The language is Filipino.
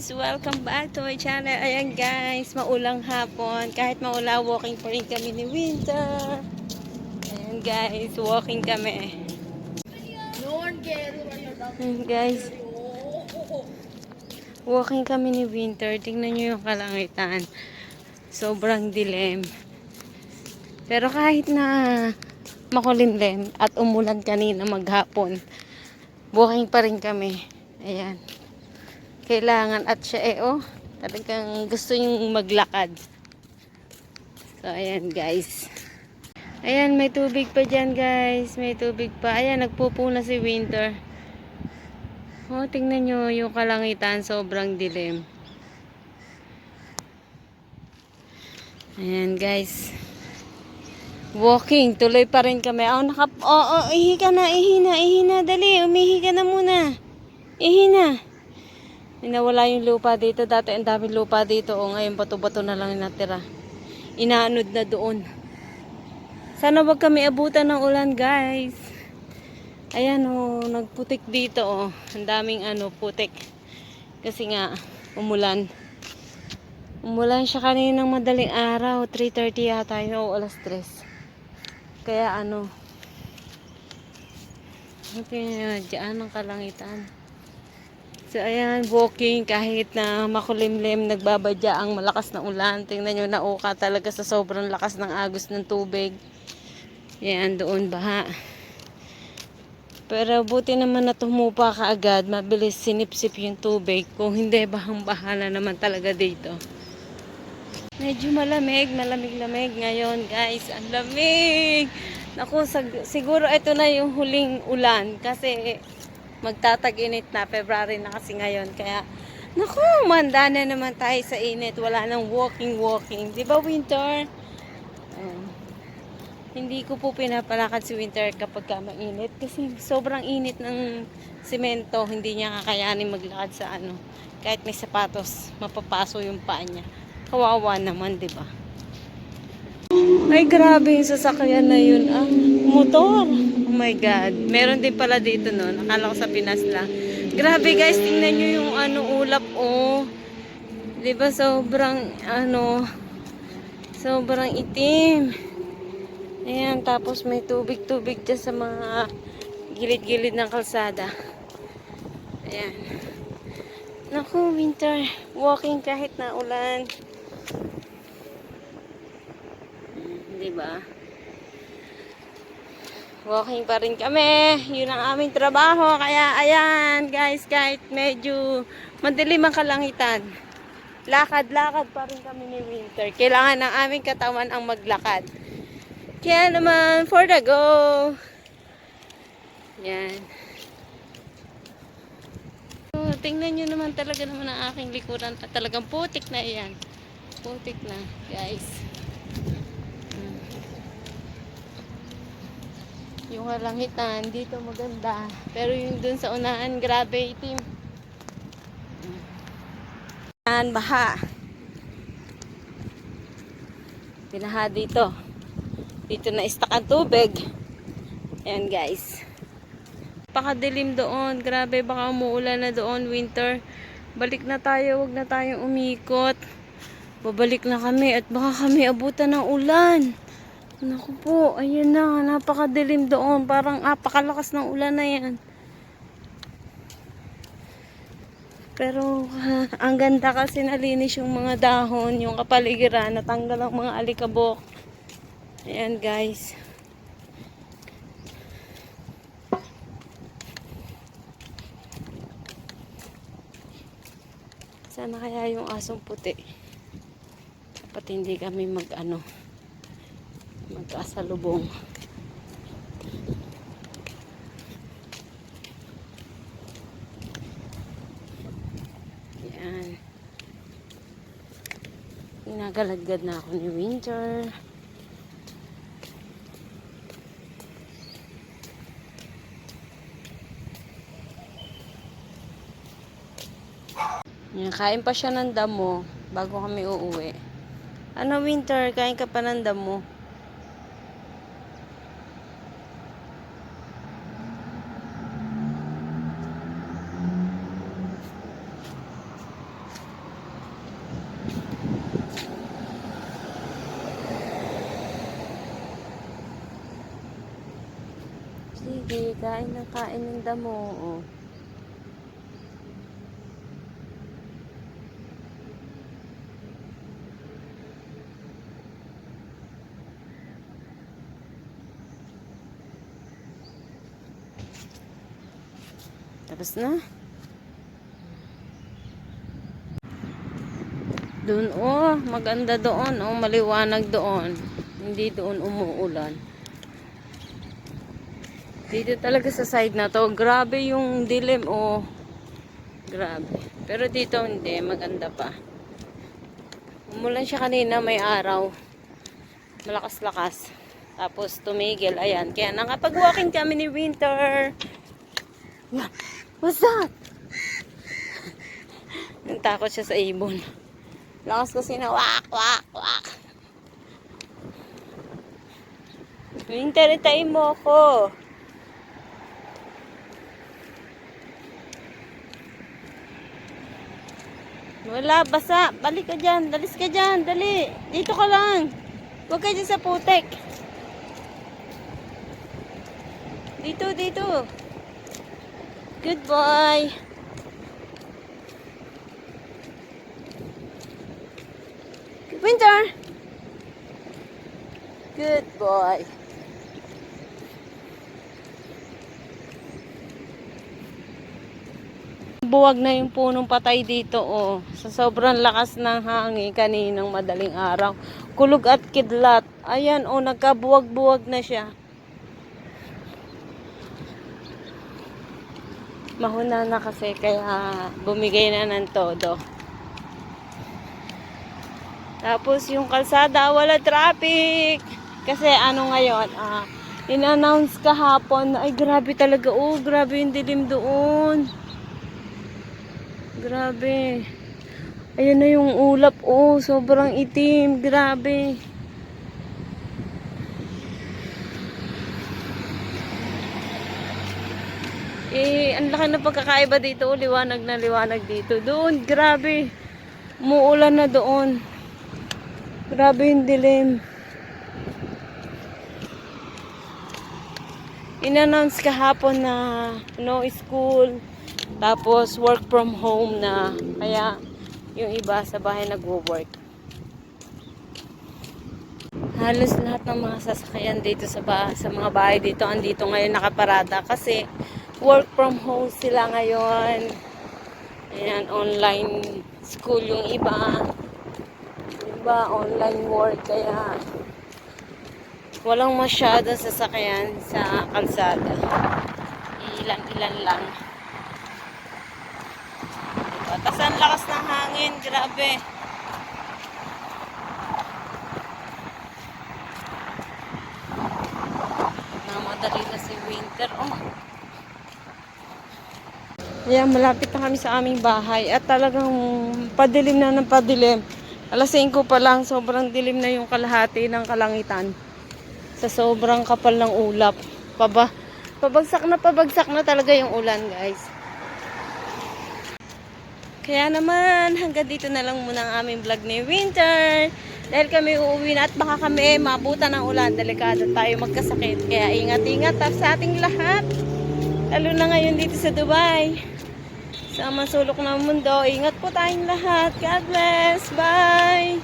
guys! Welcome back to my channel. Ayan guys, maulang hapon. Kahit maula, walking pa rin kami ni Winter. Ayan guys, walking kami. Ayan guys. Walking kami ni Winter. Tingnan nyo yung kalangitan. Sobrang dilim. Pero kahit na makulimlim at umulan kanina maghapon, walking pa rin kami. Ayan. Kailangan at siya eh oh, talagang gusto niyong maglakad. So ayan guys. Ayan, may tubig pa dyan guys. May tubig pa. Ayan, nagpupuna si Winter. Oh, tingnan nyo yung kalangitan. Sobrang dilim. Ayan guys. Walking. Tuloy pa rin kami. Oh, naka... Oh, oh, ihi ka na, ihi na, ihi na. Dali, umihi ka na muna. Ihi na. Nawala yung lupa dito. Dati ang daming lupa dito. O ngayon bato-bato na lang yung natira. Inaanod na doon. Sana wag kami abutan ng ulan guys. Ayan o, nagputik dito o. Ang daming ano, putik. Kasi nga, umulan. Umulan siya kaninang madaling araw. 3.30 yata o alas 3. Kaya ano, Okay, diyan ang kalangitan. So, ayan, walking kahit na makulimlim, nagbabadya ang malakas na ulan. Tingnan nyo, nauka talaga sa sobrang lakas ng agos ng tubig. Yan, doon baha. Pero buti naman na tumupa ka agad, mabilis sinipsip yung tubig. Kung hindi, bahang bahala naman talaga dito. Medyo malamig, malamig-lamig ngayon, guys. Ang lamig! Naku, siguro ito na yung huling ulan kasi magtatag-init na. February na kasi ngayon. Kaya, naku, manda na naman tayo sa init. Wala nang walking-walking. Di ba, winter? Oh. Hindi ko po pinapalakad si winter kapag ka mainit. Kasi sobrang init ng simento. Hindi niya kakayanin maglakad sa ano. Kahit may sapatos, mapapaso yung paa niya. Kawawa naman, di ba? Ay, grabe yung sasakyan na yun. Ah, motor. Oh my God. Meron din pala dito, no? Nakala ko sa Pinas lang. Grabe, guys. Tingnan nyo yung ano, ulap, oh. Ba sobrang, ano, sobrang itim. Ayan, tapos may tubig-tubig dyan sa mga gilid-gilid ng kalsada. Ayan. Naku, winter. Walking kahit na ulan. Di ba? Walking pa rin kami. Yun ang aming trabaho. Kaya, ayan, guys, kahit medyo madilim ang kalangitan, lakad-lakad pa rin kami ni Winter. Kailangan ng aming katawan ang maglakad. Kaya naman, for the go. Yan. So, tingnan nyo naman talaga naman ang aking likuran. Talagang putik na yan. Putik na, guys. Yung kalangitan, dito maganda. Pero yung dun sa unahan, grabe itim. Yan, baha. Binaha dito. Dito na istak ang tubig. Ayan guys. Pakadilim doon. Grabe, baka umuulan na doon, winter. Balik na tayo, wag na tayong umikot. Babalik na kami at baka kami abutan ng ulan. Naku po, ayan na, napakadilim doon. Parang napakalakas ng ulan na yan. Pero ha, ang ganda kasi nalinis yung mga dahon, yung kapaligiran, natanggal ang mga alikabok. Ayan guys. Sana kaya yung asong puti. Dapat hindi kami mag ano magkasalubong. Yan. Inagaladgad na ako ni Winter. Yan, kain pa siya ng damo bago kami uuwi. Ano, Winter? Kain ka pa ng damo? Sige, kain ng kain ng damo. Oh. Tapos na. Doon, oh, maganda doon. Oh, maliwanag doon. Hindi doon umuulan. Dito talaga sa side na to, grabe yung dilim, oh. Grabe. Pero dito hindi, maganda pa. Umulan siya kanina, may araw. Malakas-lakas. Tapos tumigil, ayan. Kaya nakapag-walking kami ni Winter. Yan. What's that? Natakot siya sa ibon. Lakas kasi na wak, wak, wak. Winter, itain mo ako. Wala, basa. Balik ka dyan. Dalis ka dyan. Dali. Dito ka lang. Huwag ka dyan sa putek. Dito, dito. Good boy. Winter. Good boy. Buwag na yung punong patay dito, oh. Sa sobrang lakas ng hangin kaninang madaling araw. Kulog at kidlat. Ayan, oh, nagkabuwag-buwag na siya. Mahuna na kasi, kaya bumigay na ng todo. Tapos yung kalsada, wala traffic. Kasi ano ngayon, ah, in-announce kahapon, ay grabe talaga, oh, grabe yung dilim doon. Grabe. Ayan na yung ulap. Oh, sobrang itim. Grabe. Eh, ang laki na pagkakaiba dito. Oh, liwanag na liwanag dito. Doon, grabe. Muulan na doon. Grabe yung dilim. In-announce kahapon na no school. Tapos work from home na. Kaya yung iba sa bahay nagwo-work. Halos lahat ng mga sasakyan dito sa, ba sa mga bahay dito andito ngayon nakaparada kasi work from home sila ngayon. Ayan, online school yung iba. Iba, online work. Kaya walang masyadong sasakyan sa kalsada. Ilan-ilan lang. Tapos ang lakas ng hangin, grabe. Namadali na si Winter. Oh. Ayan, malapit na kami sa aming bahay at talagang padilim na ng padilim. Alas 5 pa lang, sobrang dilim na yung kalahati ng kalangitan. Sa sobrang kapal ng ulap. Paba, pabagsak na pabagsak na talaga yung ulan, guys. Kaya naman, hanggang dito na lang muna ang aming vlog ni Winter. Dahil kami uuwi na at baka kami mabutan ng ulan. Delikado tayo magkasakit. Kaya ingat-ingat sa ating lahat. Lalo na ngayon dito sa Dubai. Sa masulok ng mundo. Ingat po tayong lahat. God bless. Bye!